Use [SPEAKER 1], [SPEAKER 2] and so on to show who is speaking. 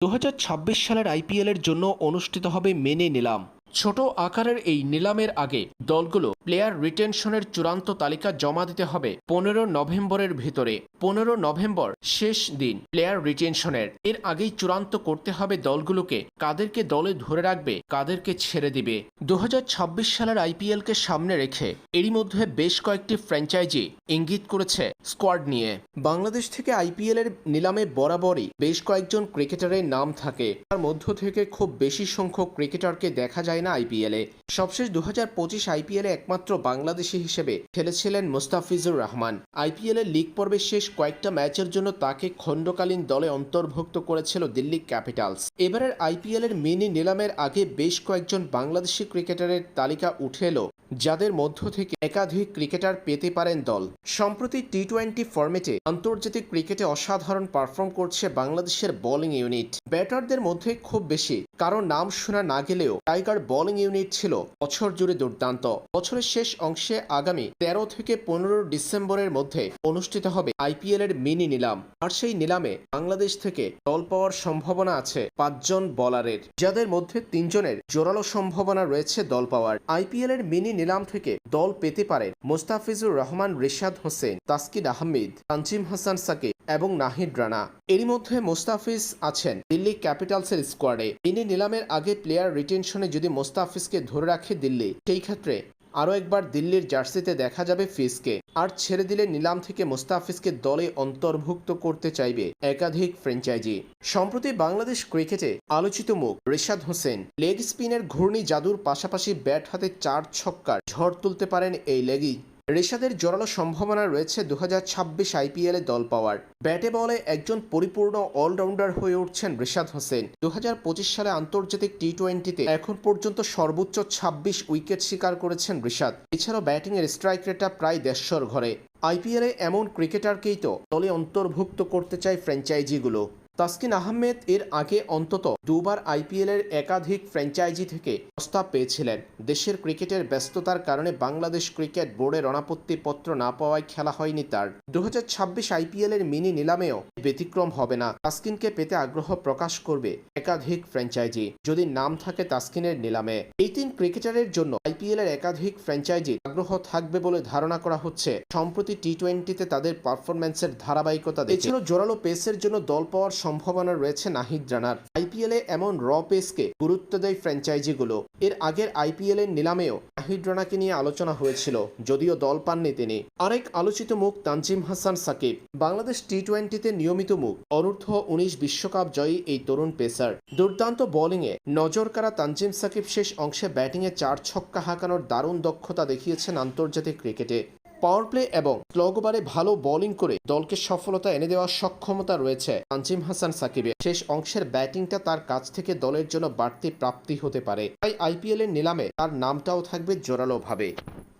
[SPEAKER 1] দু হাজার ছাব্বিশ সালের আইপিএলের জন্য অনুষ্ঠিত হবে মেনে নিলাম। ছোট আকারের এই নিলামের আগে দলগুলো প্লেয়ার রিটেনশনের চূড়ান্ত তালিকা জমা দিতে হবে পনেরো নভেম্বরের ভিতরে। পনেরো নভেম্বর শেষ দিন প্লেয়ার রিটেনশনের। এর আগেই চূড়ান্ত করতে হবে দলগুলোকে। কাদেরকে দলে ধরে রাখবে, কাদেরকে ছেড়ে দিবে। দুহাজার ছাব্বিশ সালের আইপিএলকে সামনে রেখে এরই মধ্যে বেশ কয়েকটি ফ্র্যাঞ্চাইজি ইঙ্গিত করেছে স্কোয়াড নিয়ে। বাংলাদেশ থেকে আইপিএল এর নিলামে বরাবরই বেশ কয়েকজন ক্রিকেটারের নাম থাকে। তার মধ্য থেকে খুব বেশি সংখ্যক ক্রিকেটারকে দেখা যায় না আইপিএলে সবশেষ দু হাজার পঁচিশ আইপিএলে একমাত্র বাংলাদেশি হিসেবে খেলেছিলেন মুস্তাফিজুর রহমান। আইপিএল এর লিগ পর্বের শেষ কয়েকটা ম্যাচের জন্য তাকে খণ্ডকালীন দলে অন্তর্ভুক্ত করেছিল দিল্লি ক্যাপিটালস। এবারের আইপিএল এর মিনি নিলামের আগে বেশ কয়েকজন বাংলাদেশি ক্রিকেটারের তালিকা উঠে এলো, যাদের মধ্য থেকে একাধিক ক্রিকেটার পেতে পারেন দল। সম্প্রতি টি টোয়েন্টি ফরম্যাটে আন্তর্জাতিক ক্রিকেটে অসাধারণ পারফর্ম করছে বাংলাদেশের বোলিং ইউনিট। ব্যাটারদের মধ্যে খুব বেশি, কারও নাম শোনা না গেলেও টাইগার বোলিং ইউনিট ছিল বছর জুড়ে দুর্দান্ত। বছরের শেষ অংশে আগামী তেরো থেকে পনেরো ডিসেম্বরের মধ্যে অনুষ্ঠিত হবে আইপিএল এর মিনি নিলাম। আর সেই নিলামে বাংলাদেশ থেকে দল পাওয়ার সম্ভাবনা আছে পাঁচজন বলারের। যাদের মধ্যে তিনজনের জোরালো সম্ভাবনা রয়েছে দল পাওয়ার। আইপিএল এর মিনি নিলাম থেকে দল পেতে পারেন মোস্তাফিজুর রহমান, রিশাদ হোসেন, তাসকিন আহমেদ, তানজিম হাসান সাকিব এবং নাহিদ রানা। এরই মধ্যে মোস্তাফিজ আছেন দিল্লি ক্যাপিটালসের স্কোয়াডে। তিনি নিলামের আগে প্লেয়ার রিটেনশনে যদি মোস্তাফিজকে ধরে রাখে দিল্লি, সেই ক্ষেত্রে আরও একবার দিল্লির জার্সিতে দেখা যাবে ফিজকে। আর ছেড়ে দিলে নিলাম থেকে মোস্তাফিজকে দলে অন্তর্ভুক্ত করতে চাইবে একাধিক ফ্র্যাঞ্চাইজি। সম্প্রতি বাংলাদেশ ক্রিকেটে আলোচিত মুখ রেশাদ হোসেন। লেগ স্পিনের ঘূর্ণি জাদুর পাশাপাশি ব্যাট হাতে চার ছক্কার ঝড় তুলতে পারেন এই লেগই। ঋষাদের জোরালো সম্ভাবনা রয়েছে দু হাজার ছাব্বিশ আইপিএলে দল পাওয়ার। ব্যাটে বলে একজন পরিপূর্ণ অলরাউন্ডার হয়ে উঠছেন রিশাদ হোসেন। দু হাজার পঁচিশ সালে আন্তর্জাতিক টি টোয়েন্টিতে এখন পর্যন্ত সর্বোচ্চ ছাব্বিশ উইকেট শিকার করেছেন রিশাদ। এছাড়াও ব্যাটিংয়ের স্ট্রাইক রেটটা প্রায় দেড়শোর ঘরে। আইপিএলে এমন ক্রিকেটারকেই তো দলে অন্তর্ভুক্ত করতে চায় ফ্র্যাঞ্চাইজিগুলো। তাসকিন আহমেদ এর আগে অন্তত দুবার আইপিএল এর একাধিক ফ্র্যাঞ্চাইজি থেকে প্রস্তাব পেয়েছিলেন। দেশের ক্রিকেটের ব্যস্ততার কারণে বাংলাদেশ ক্রিকেট বোর্ডের অনাপত্তি পত্র না পাওয়ায় খেলা হয়নি তার। দু আইপিএল এর মিনি নিলামেও ব্যতিক্রম হবে না। তাসকিনকে পেতে আগ্রহ প্রকাশ করবে একাধিক ফ্র্যাঞ্চাইজি। যদি নাম থাকে তাসকিনের নিলামে। এই তিন ক্রিকেটারের জন্য আইপিএল এর একাধিক ফ্র্যাঞ্চাইজি আগ্রহ থাকবে বলে ধারণা করা হচ্ছে। সম্প্রতি টি টোয়েন্টিতে তাদের পারফরম্যান্সের ধারাবাহিকতা এছাড়াও জোরালো পেসের জন্য দল পাওয়ার সম্ভাবনা রয়েছে নাহিদ রানার। আইপিএল এমন র পেসকে গুরুত্ব দেয় ফ্র্যাঞ্চাইজিগুলো। এর আগের আইপিএল এর নিলামেও নাহিদ রানাকে নিয়ে আলোচনা হয়েছিল, যদিও দল পাননি তিনি। আরেক আলোচিত মুখ তানজিম হাসান সাকিব। বাংলাদেশ টি টোয়েন্টিতে নিয়মিত মুখ, অনূর্ধ্ব উনিশ বিশ্বকাপ জয়ী এই তরুণ পেসার। দুর্দান্ত বোলিংয়ে নজর কাড়া তানজিম সাকিব শেষ অংশে ব্যাটিংয়ে চার ছক্কা হাঁকানোর দারুণ দক্ষতা দেখিয়েছেন আন্তর্জাতিক ক্রিকেটে। পাওয়ার প্লে এবং স্লগবারে ভালো বোলিং করে দলকে সফলতা এনে দেওয়ার সক্ষমতা রয়েছে তানজিম হাসান সাকিবের। শেষ অংশের ব্যাটিংটা তার কাছ থেকে দলের জন্য বাড়তি প্রাপ্তি হতে পারে। তাই আইপিএলের নিলামে তার নামটাও থাকবে জোরালোভাবে।